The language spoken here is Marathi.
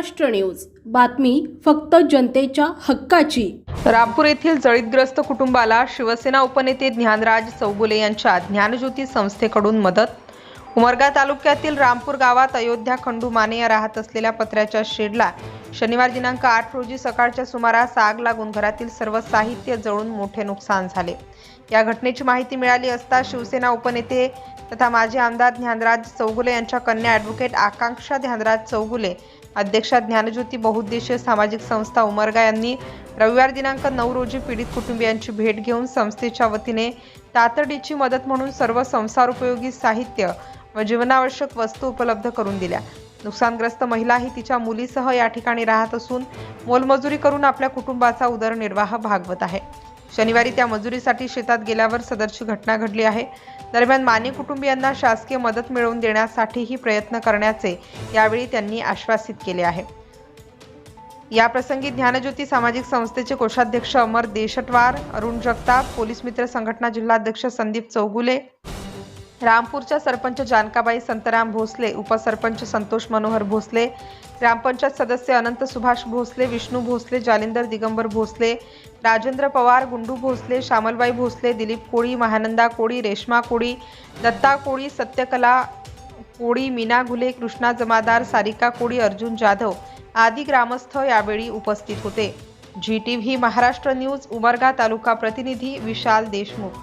महाराष्ट्र न्यूज. बातमी फक्त जनतेच्या हक्काची. रामपूर येथील जळीतग्रस्त कुटुंबाला शिवसेना उपनेते ज्ञानराज चौगुले यांच्या ज्ञानज्योती संस्थेकडून मदत. उमरगा तालुक्यातील रामपूर गावात अयोध्या खंडू माने या राहत असलेल्या पत्र्याच्या शेडला शनिवार दिनांक आठ रोजी सकाळच्या सुमारास आग लागून घरातील सर्व साहित्य जळून मोठे नुकसान झाले. या घटनेची माहिती मिळाली असता शिवसेना उपनेते तथा माजी आमदार ज्ञानराज चौगुले यांच्या कन्या ॲडव्होकेट आकांक्षा ध्यानराज चौगुले अध्यक्षा ज्ञानज्योती बहुउद्देशीय सामाजिक संस्था उमरगा यांनी रविवार दिनांक नऊ रोजी पीडित कुटुंबियांची भेट घेऊन संस्थेच्या वतीने तातडीची मदत म्हणून सर्व संसारोपयोगी साहित्य व जीवनावश्यक वस्तू उपलब्ध करून दिल्या. नुकसानग्रस्त महिला ही तिच्या मुलीसह या ठिकाणी राहत असून मोलमजुरी करून आपल्या कुटुंबाचा उदरनिर्वाह भागवत आहे. शनिवारी त्या मजुरीसाठी शेतात गेल्यावर सदरची घटना घडली आहे. दरम्यान माने कुटुंबियांना शासकीय मदत मिळवून देण्यासाठीही प्रयत्न करण्याचे यावेळी त्यांनी आश्वासित केले आहे. याप्रसंगी ज्ञानज्योती सामाजिक संस्थेचे कोषाध्यक्ष अमर देशटवार अरुण जगताप पोलीस मित्र संघटना जिल्हाध्यक्ष संदीप चौगुले रामपूरच्या सरपंच जानकाबाई संतराम भोसले उपसरपंच संतोष मनोहर भोसले ग्रामपंचायत सदस्य अनंत सुभाष भोसले विष्णू भोसले जालिंदर दिगंबर भोसले राजेंद्र पवार गुंडू भोसले श्यामलबाई भोसले दिलीप कोळी महानंदा कोळी रेश्मा कोळी दत्ता कोळी सत्यकला कोळी मीना घुले कृष्णा जमादार सारिका कोळी अर्जुन जाधव आदी ग्रामस्थ यावेळी उपस्थित होते. G V Maharashtra news Umarga taluka प्रतिनिधी Vishal Deshmukh.